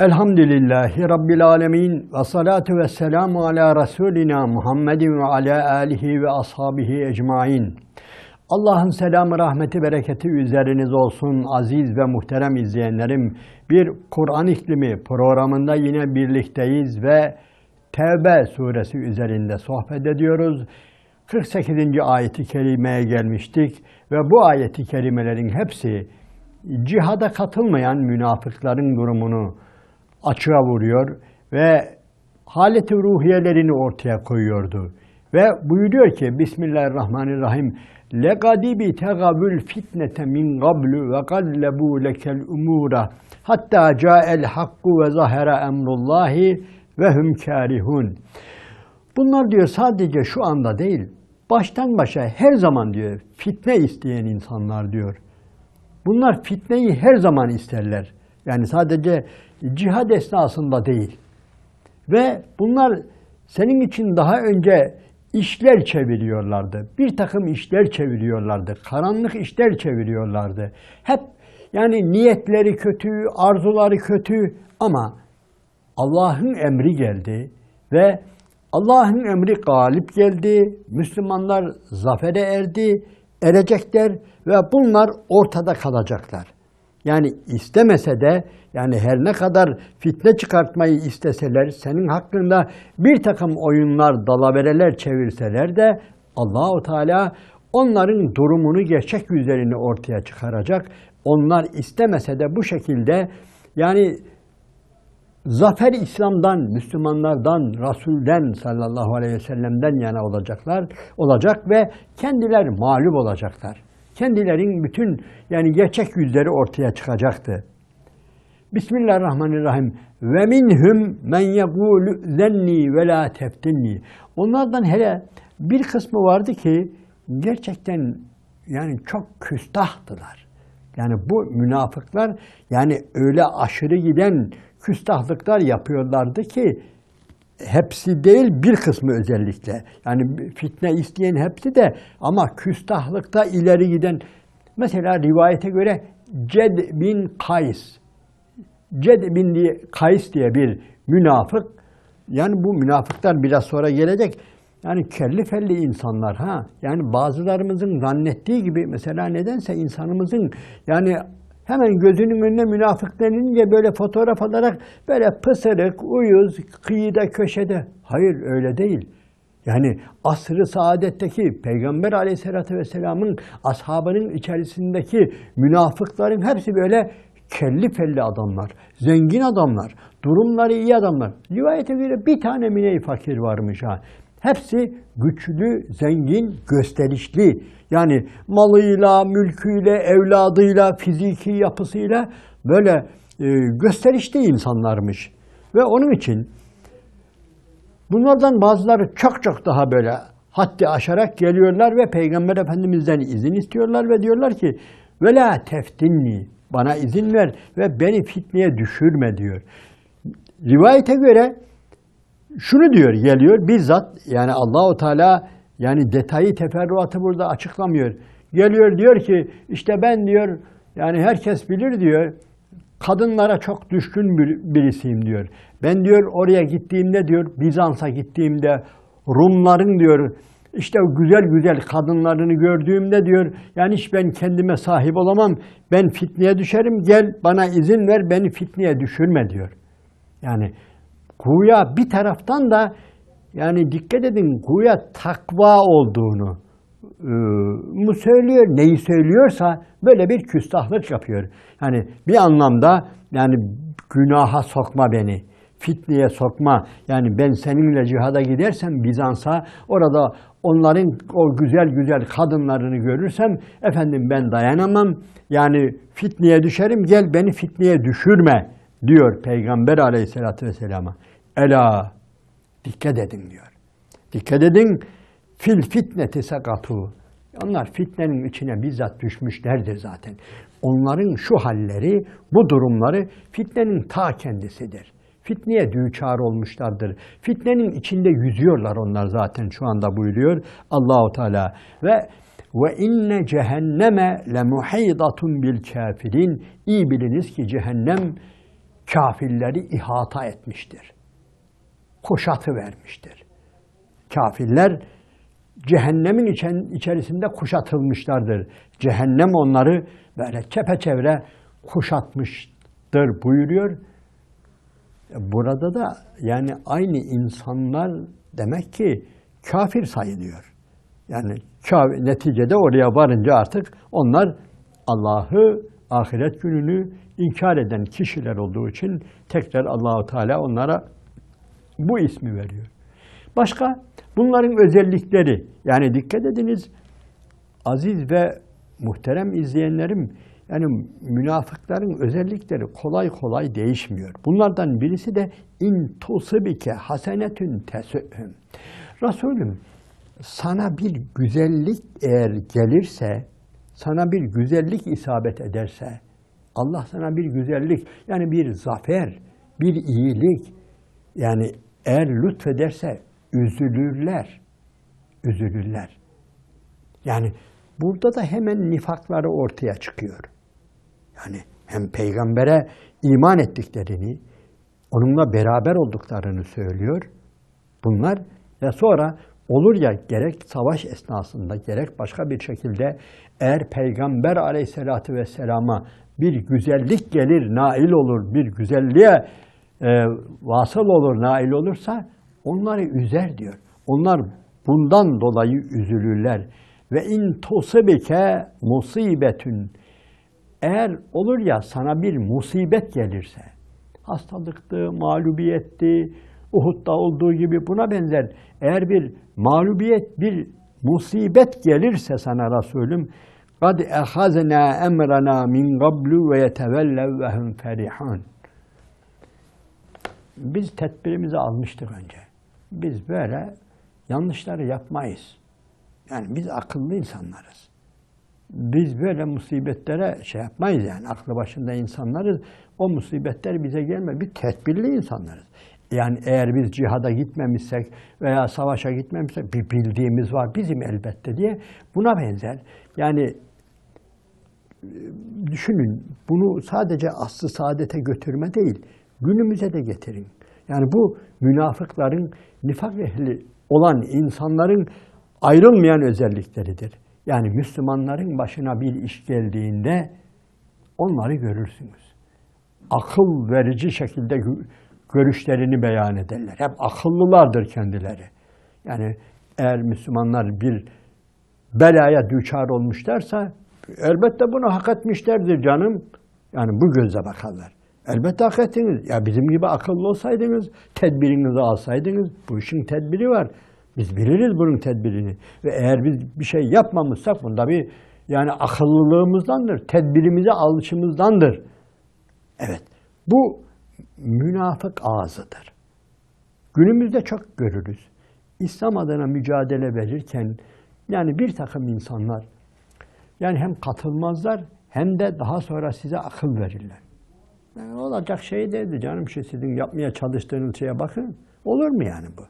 Elhamdülillahi Rabbil alemin ve salatu ve selamu ala Resulina Muhammedin ve ala alihi ve ashabihi ecmain. Allah'ın selamı, rahmeti, bereketi üzeriniz olsun aziz ve muhterem izleyenlerim. Bir Kur'an iklimi programında yine birlikteyiz ve Tevbe suresi üzerinde sohbet ediyoruz. 48. ayeti kerimeye gelmiştik ve bu ayeti kerimelerin hepsi cihada katılmayan münafıkların durumunu açığa vuruyor ve haleti ruhiyelerini ortaya koyuyordu. Ve buyuruyor ki Bismillahirrahmanirrahim Legadibi tegavül fitnete min qablu ve gallebu lekel umura hatta ca'el hakku ve zahera emrullahi ve hum karihun. Bunlar diyor sadece şu anda değil, baştan başa her zaman diyor fitne isteyen insanlar diyor. Bunlar fitneyi her zaman isterler. Yani sadece cihad esnasında değil. Ve bunlar senin için daha önce işler çeviriyorlardı. Bir takım işler çeviriyorlardı. Karanlık işler çeviriyorlardı. Hep yani niyetleri kötü, arzuları kötü ama Allah'ın emri geldi ve Allah'ın emri galip geldi. Müslümanlar zafere erdi, erecekler ve bunlar ortada kalacaklar. Yani istemese de yani her ne kadar fitne çıkartmayı isteseler, senin hakkında bir takım oyunlar, dalavereler çevirseler de Allahu Teala onların durumunu gerçek yüzlerini ortaya çıkaracak. Onlar istemese de bu şekilde yani zafer İslam'dan, Müslümanlardan, Resul'den sallallahu aleyhi ve sellem'den yana olacaklar, olacak ve kendiler mağlup olacaklar. Kendilerin bütün yani gerçek yüzleri ortaya çıkacaktı. Bismillahirrahmanirrahim. Ve minhum men yekulu zenni ve la teftinni. Onlardan hele bir kısmı vardı ki gerçekten yani çok küstahtılar. Yani bu münafıklar yani öyle aşırı giden küstahlıklar yapıyorlardı ki hepsi değil bir kısmı özellikle. Yani fitne isteyen hepsi de ama küstahlıkta ileri giden mesela rivayete göre Ced bin Kays Ced bin diye, Kays diye bir münafık yani bu münafıklar biraz sonra gelecek. Yani kelli felli insanlar ha. Yani bazılarımızın zannettiği gibi mesela nedense insanımızın yani hemen gözünün önüne münafık denince böyle fotoğraf alarak böyle pısırık, uyuz, kıyıda, köşede. Hayır öyle değil. Yani asrı saadetteki Peygamber aleyhissalatü vesselamın ashabının içerisindeki münafıkların hepsi böyle kelli felli adamlar, zengin adamlar, durumları iyi adamlar. Rivayete göre bir tane mine fakir varmış ha. Hepsi güçlü, zengin, gösterişli. Yani malıyla, mülküyle, evladıyla, fiziki yapısıyla böyle e, gösterişli insanlarmış. Ve onun için bunlardan bazıları çok çok daha böyle haddi aşarak geliyorlar ve Peygamber Efendimiz'den izin istiyorlar ve diyorlar ki vela teftinni bana izin ver ve beni fitneye düşürme diyor. Rivayete göre şunu diyor geliyor bizzat yani Allahu Teala yani detayı teferruatı burada açıklamıyor. Geliyor diyor ki işte ben diyor yani herkes bilir diyor kadınlara çok düşkün bir, birisiyim diyor. Ben diyor oraya gittiğimde diyor Bizans'a gittiğimde Rumların diyor işte güzel güzel kadınlarını gördüğümde diyor yani hiç ben kendime sahip olamam. Ben fitneye düşerim. Gel bana izin ver beni fitneye düşürme diyor. Yani Kuya bir taraftan da yani dikkat edin kuya takva olduğunu e, mu söylüyor, neyi söylüyorsa böyle bir küstahlık yapıyor. Yani bir anlamda yani günaha sokma beni, fitneye sokma. Yani ben seninle cihada gidersem Bizans'a orada onların o güzel güzel kadınlarını görürsem efendim ben dayanamam. Yani fitneye düşerim gel beni fitneye düşürme diyor Peygamber aleyhissalatü vesselama. Ela dikkat edin diyor. Dikkat edin fil fitneti sakatu. Onlar fitnenin içine bizzat düşmüşlerdir zaten. Onların şu halleri, bu durumları fitnenin ta kendisidir. Fitneye düçar olmuşlardır. Fitnenin içinde yüzüyorlar onlar zaten şu anda buyuruyor Allahu Teala ve ve inne cehenneme le muhaydatun bil kafirin. İyi biliniz ki cehennem kafirleri ihata etmiştir. Kuşatı vermiştir. Kafirler cehennemin içen, içerisinde kuşatılmışlardır. Cehennem onları böyle çepeçevre kuşatmıştır buyuruyor. Burada da yani aynı insanlar demek ki kafir sayılıyor. Yani kafir, neticede oraya varınca artık onlar Allah'ı, ahiret gününü inkar eden kişiler olduğu için tekrar Allahu Teala onlara bu ismi veriyor. Başka bunların özellikleri yani dikkat ediniz aziz ve muhterem izleyenlerim yani münafıkların özellikleri kolay kolay değişmiyor. Bunlardan birisi de in tusibike hasenetün tesühüm. Resulüm sana bir güzellik eğer gelirse, sana bir güzellik isabet ederse, Allah sana bir güzellik, yani bir zafer, bir iyilik, yani eğer lütfederse üzülürler. Üzülürler. Yani burada da hemen nifakları ortaya çıkıyor. Yani hem peygambere iman ettiklerini, onunla beraber olduklarını söylüyor. Bunlar ve sonra olur ya gerek savaş esnasında gerek başka bir şekilde eğer peygamber aleyhissalatü vesselama bir güzellik gelir, nail olur, bir güzelliğe e, vasıl olur, nail olursa onları üzer diyor. Onlar bundan dolayı üzülürler. Ve in tosibike musibetün eğer olur ya sana bir musibet gelirse, hastalıktı, mağlubiyetti, Uhud'da olduğu gibi buna benzer eğer bir mağlubiyet, bir musibet gelirse sana Resulüm قَدْ اَخَذْنَا اَمْرَنَا مِنْ قَبْلُ وَيَتَوَلَّوْ وَهُمْ فَرِحُونَ biz tedbirimizi almıştık önce. Biz böyle yanlışları yapmayız. Yani biz akıllı insanlarız. Biz böyle musibetlere şey yapmayız yani. Aklı başında insanlarız. O musibetler bize gelme. Bir tedbirli insanlarız. Yani eğer biz cihada gitmemişsek veya savaşa gitmemişsek bir bildiğimiz var bizim elbette diye buna benzer. Yani e, düşünün bunu sadece aslı saadete götürme değil, günümüze de getirin. Yani bu münafıkların, nifak ehli olan insanların ayrılmayan özellikleridir. Yani Müslümanların başına bir iş geldiğinde onları görürsünüz. Akıl verici şekilde görüşlerini beyan ederler. Hep akıllılardır kendileri. Yani eğer Müslümanlar bir belaya düçar olmuşlarsa elbette bunu hak etmişlerdir canım. Yani bu gözle bakarlar. Elbette hak ettiniz. Ya bizim gibi akıllı olsaydınız, tedbirinizi alsaydınız, bu işin tedbiri var. Biz biliriz bunun tedbirini. Ve eğer biz bir şey yapmamışsak bunda bir yani akıllılığımızdandır, tedbirimize alışımızdandır. Evet, bu münafık ağzıdır. Günümüzde çok görürüz. İslam adına mücadele verirken yani bir takım insanlar yani hem katılmazlar hem de daha sonra size akıl verirler. Yani olacak şey değildi canım şey sizin yapmaya çalıştığınız şeye bakın. Olur mu yani bu?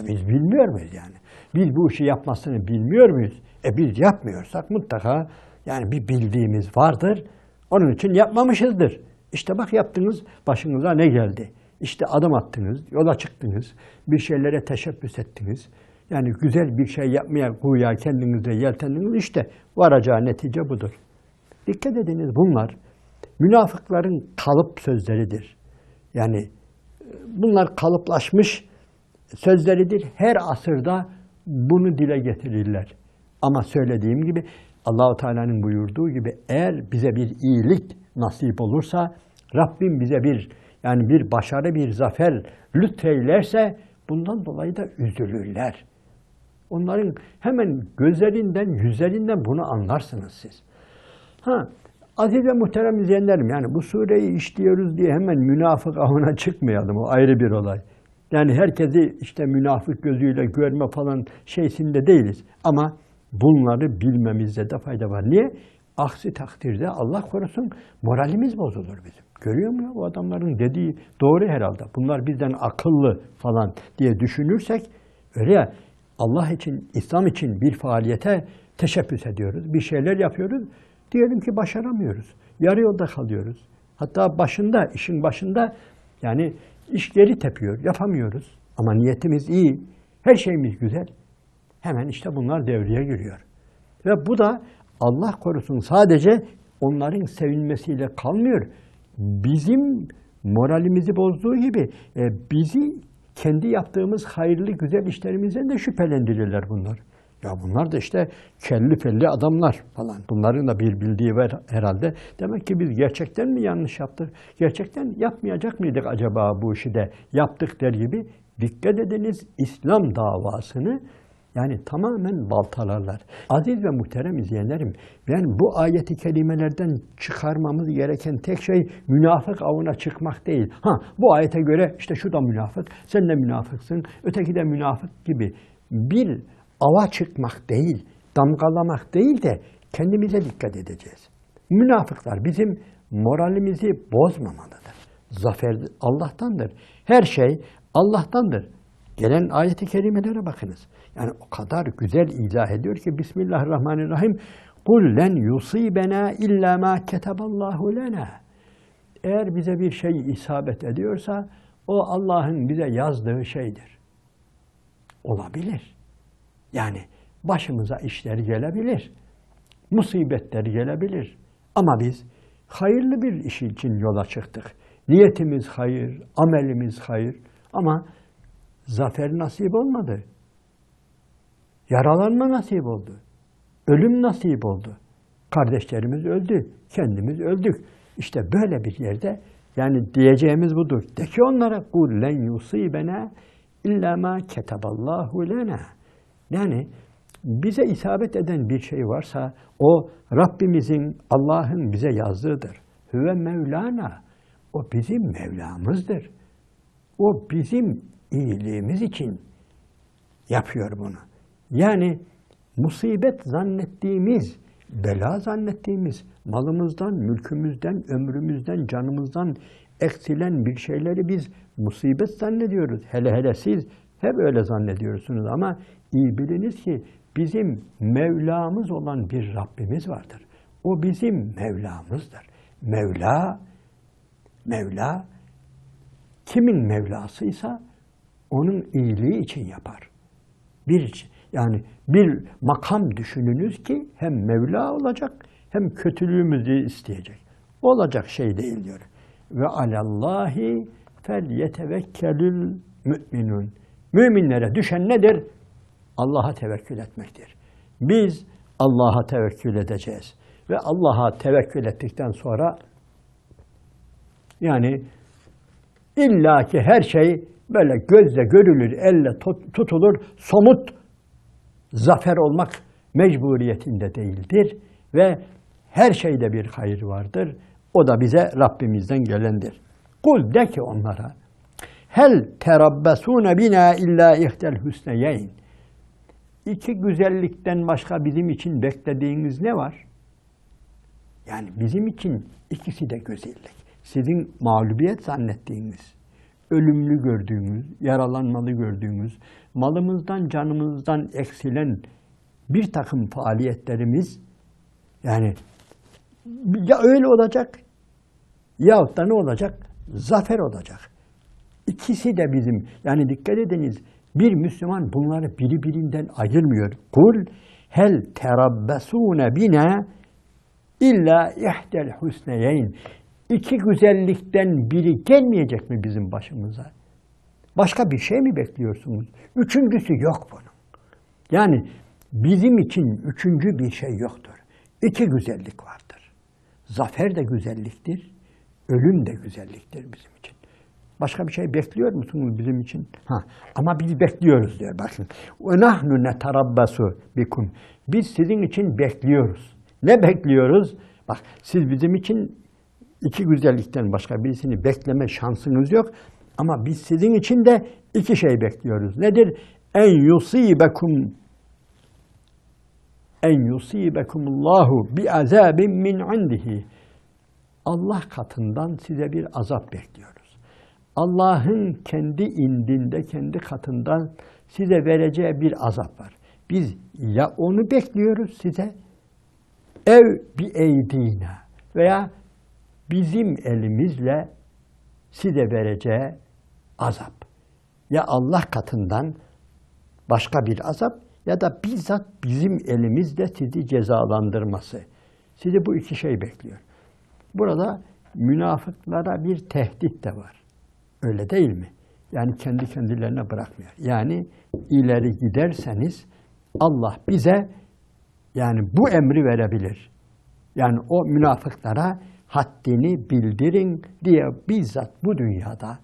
E biz bilmiyor muyuz yani? Biz bu işi yapmasını bilmiyor muyuz? E biz yapmıyorsak mutlaka yani bir bildiğimiz vardır. Onun için yapmamışızdır. İşte bak yaptınız, başınıza ne geldi? İşte adım attınız, yola çıktınız, bir şeylere teşebbüs ettiniz. Yani güzel bir şey yapmaya güya kendinizde yeltendiniz. İşte varacağı netice budur. Dikkat ediniz bunlar münafıkların kalıp sözleridir. Yani e, bunlar kalıplaşmış sözleridir. Her asırda bunu dile getirirler. Ama söylediğim gibi Allahu Teala'nın buyurduğu gibi eğer bize bir iyilik nasip olursa Rabbim bize bir yani bir başarı, bir zafer lütfeylerse bundan dolayı da üzülürler. Onların hemen gözlerinden, yüzlerinden bunu anlarsınız siz. Ha, aziz ve muhterem izleyenlerim yani bu sureyi işliyoruz diye hemen münafık avına çıkmayalım. O ayrı bir olay. Yani herkesi işte münafık gözüyle görme falan şeysinde değiliz. Ama bunları bilmemizde de fayda var. Niye? Aksi takdirde Allah korusun moralimiz bozulur bizim. Görüyor mu bu adamların dediği doğru herhalde. Bunlar bizden akıllı falan diye düşünürsek öyle ya Allah için, İslam için bir faaliyete teşebbüs ediyoruz. Bir şeyler yapıyoruz. Diyelim ki başaramıyoruz. Yarı yolda kalıyoruz. Hatta başında, işin başında yani iş geri tepiyor, yapamıyoruz. Ama niyetimiz iyi, her şeyimiz güzel. Hemen işte bunlar devreye giriyor. Ve bu da Allah korusun sadece onların sevinmesiyle kalmıyor. Bizim moralimizi bozduğu gibi e, bizi kendi yaptığımız hayırlı güzel işlerimizden de şüphelendirirler bunlar. Ya bunlar da işte kelli felli adamlar falan. Bunların da bir bildiği var herhalde. Demek ki biz gerçekten mi yanlış yaptık? Gerçekten yapmayacak mıydık acaba bu işi de yaptık der gibi. Dikkat ediniz İslam davasını yani tamamen baltalarlar. Aziz ve muhterem izleyenlerim, yani bu ayeti kelimelerden çıkarmamız gereken tek şey münafık avına çıkmak değil. Ha bu ayete göre işte şu da münafık, sen de münafıksın, öteki de münafık gibi bir ava çıkmak değil, damgalamak değil de kendimize dikkat edeceğiz. Münafıklar bizim moralimizi bozmamalıdır. Zafer Allah'tandır. Her şey Allah'tandır. Gelen ayeti kerimelere bakınız. Yani o kadar güzel izah ediyor ki Bismillahirrahmanirrahim Kul len yusibena illa ma ketaballahu lena. Eğer bize bir şey isabet ediyorsa o Allah'ın bize yazdığı şeydir. Olabilir. Yani başımıza işler gelebilir. Musibetler gelebilir. Ama biz hayırlı bir iş için yola çıktık. Niyetimiz hayır, amelimiz hayır ama zafer nasip olmadı. Yaralanma nasip oldu. Ölüm nasip oldu. Kardeşlerimiz öldü, kendimiz öldük. İşte böyle bir yerde yani diyeceğimiz budur. De ki onlara kul len yusibena illa ma ketaballahu lena. Yani bize isabet eden bir şey varsa o Rabbimizin, Allah'ın bize yazdığıdır. Hüve Mevlana. O bizim Mevlamızdır. O bizim iyiliğimiz için yapıyor bunu. Yani musibet zannettiğimiz, bela zannettiğimiz, malımızdan, mülkümüzden, ömrümüzden, canımızdan eksilen bir şeyleri biz musibet zannediyoruz. Hele hele siz hep öyle zannediyorsunuz ama iyi biliniz ki bizim Mevlamız olan bir Rabbimiz vardır. O bizim Mevlamızdır. Mevla, Mevla kimin Mevlasıysa onun iyiliği için yapar. Bir yani bir makam düşününüz ki hem Mevla olacak hem kötülüğümüzü isteyecek. Olacak şey değil diyor. Ve alallahi fel yetevekkelül müminun. Müminlere düşen nedir? Allah'a tevekkül etmektir. Biz Allah'a tevekkül edeceğiz. Ve Allah'a tevekkül ettikten sonra yani illaki her şey böyle gözle görülür, elle tutulur, somut zafer olmak mecburiyetinde değildir ve her şeyde bir hayır vardır. O da bize Rabbimizden gelendir. Kul de ki onlara Hel terabbesune bina illa ihtel hüsneyeyn. İki güzellikten başka bizim için beklediğiniz ne var? Yani bizim için ikisi de güzellik. Sizin mağlubiyet zannettiğiniz, ölümlü gördüğümüz, yaralanmalı gördüğümüz, malımızdan, canımızdan eksilen bir takım faaliyetlerimiz yani ya öyle olacak yahut da ne olacak? Zafer olacak. İkisi de bizim. Yani dikkat ediniz bir Müslüman bunları birbirinden ayırmıyor. Kul hel terabbesune bina illa ihdel husneyeyn. İki güzellikten biri gelmeyecek mi bizim başımıza? Başka bir şey mi bekliyorsunuz? Üçüncüsü yok bunun. Yani bizim için üçüncü bir şey yoktur. İki güzellik vardır. Zafer de güzelliktir, ölüm de güzelliktir bizim için. Başka bir şey bekliyor musunuz bizim için? Ha, ama biz bekliyoruz diyor. Bakın. وَنَحْنُ نَتَرَبَّسُ bikum. Biz sizin için bekliyoruz. Ne bekliyoruz? Bak siz bizim için iki güzellikten başka birisini bekleme şansınız yok. Ama biz sizin için de iki şey bekliyoruz. Nedir? En yusibekum en yusibekumullahu bi azabin min indihi. Allah katından size bir azap bekliyoruz. Allah'ın kendi indinde, kendi katından size vereceği bir azap var. Biz ya onu bekliyoruz size ev bi eydina veya bizim elimizle size vereceği azap. Ya Allah katından başka bir azap ya da bizzat bizim elimizle sizi cezalandırması. Sizi bu iki şey bekliyor. Burada münafıklara bir tehdit de var. Öyle değil mi? Yani kendi kendilerine bırakmıyor. Yani ileri giderseniz Allah bize yani bu emri verebilir. Yani o münafıklara haddini bildirin diye bizzat bu dünyada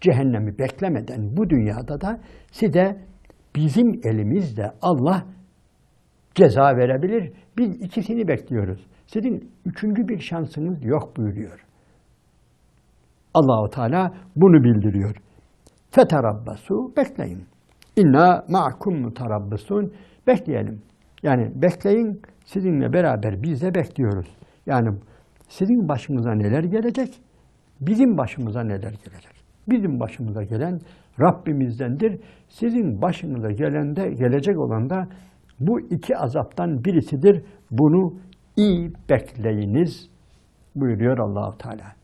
cehennemi beklemeden bu dünyada da size bizim elimizle Allah ceza verebilir. Biz ikisini bekliyoruz. Sizin üçüncü bir şansınız yok buyuruyor. Allahu Teala bunu bildiriyor. Feterabbasu bekleyin. İnna ma'kum mutarabbisun bekleyelim. Yani bekleyin sizinle beraber biz de bekliyoruz. Yani sizin başınıza neler gelecek? Bizim başımıza neler gelecek? Bizim başımıza gelen Rabbimizdendir. Sizin başınıza gelen de gelecek olan da bu iki azaptan birisidir. Bunu iyi bekleyiniz buyuruyor Allahu Teala.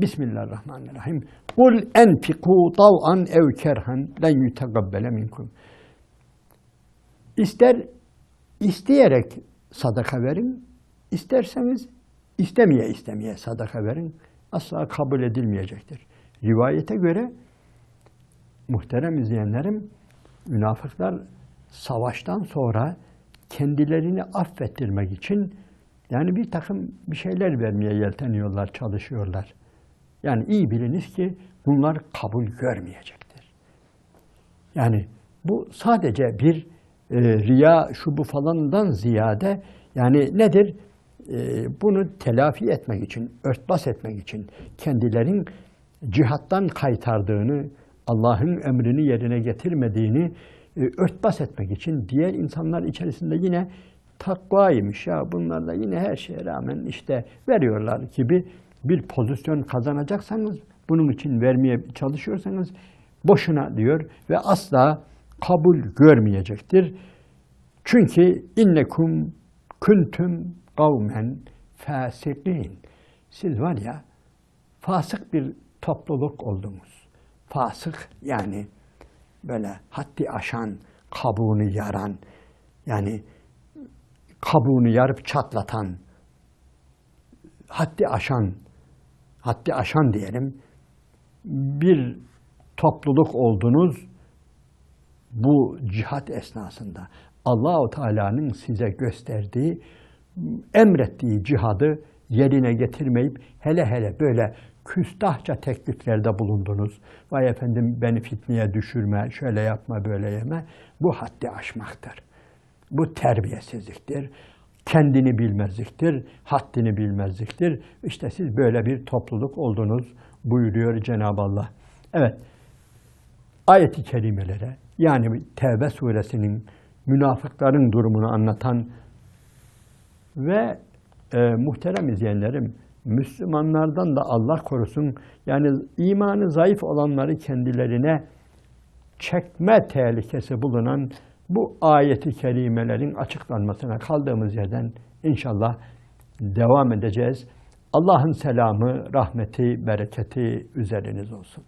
Bismillahirrahmanirrahim. Kul enfiku tav'an ev kerhan len yutegabbele minkum. İster isteyerek sadaka verin, isterseniz istemeye istemeye sadaka verin. Asla kabul edilmeyecektir. Rivayete göre muhterem izleyenlerim, münafıklar savaştan sonra kendilerini affettirmek için yani bir takım bir şeyler vermeye yelteniyorlar, çalışıyorlar. Yani iyi biliniz ki bunlar kabul görmeyecektir. Yani bu sadece bir e, riya şu bu falandan ziyade yani nedir? E, bunu telafi etmek için, örtbas etmek için kendilerin cihattan kaytardığını, Allah'ın emrini yerine getirmediğini e, örtbas etmek için diğer insanlar içerisinde yine takvaymış ya bunlar da yine her şeye rağmen işte veriyorlar gibi bir pozisyon kazanacaksanız bunun için vermeye çalışıyorsanız boşuna diyor ve asla kabul görmeyecektir. Çünkü innekum kuntum kavmen fasikin. Siz var ya fasık bir topluluk oldunuz. Fasık yani böyle haddi aşan, kabuğunu yaran, yani kabuğunu yarıp çatlatan, haddi aşan, haddi aşan diyelim, bir topluluk oldunuz bu cihat esnasında. Allahu Teala'nın size gösterdiği, emrettiği cihadı yerine getirmeyip hele hele böyle küstahça tekliflerde bulundunuz. Vay efendim beni fitneye düşürme, şöyle yapma, böyle yeme. Bu haddi aşmaktır. Bu terbiyesizliktir. Kendini bilmezliktir, haddini bilmezliktir. İşte siz böyle bir topluluk oldunuz buyuruyor Cenab-ı Allah. Evet, ayeti kerimelere yani Tevbe suresinin münafıkların durumunu anlatan ve e, muhterem izleyenlerim, Müslümanlardan da Allah korusun, yani imanı zayıf olanları kendilerine çekme tehlikesi bulunan bu ayeti kerimelerin açıklanmasına kaldığımız yerden inşallah devam edeceğiz. Allah'ın selamı, rahmeti, bereketi üzeriniz olsun.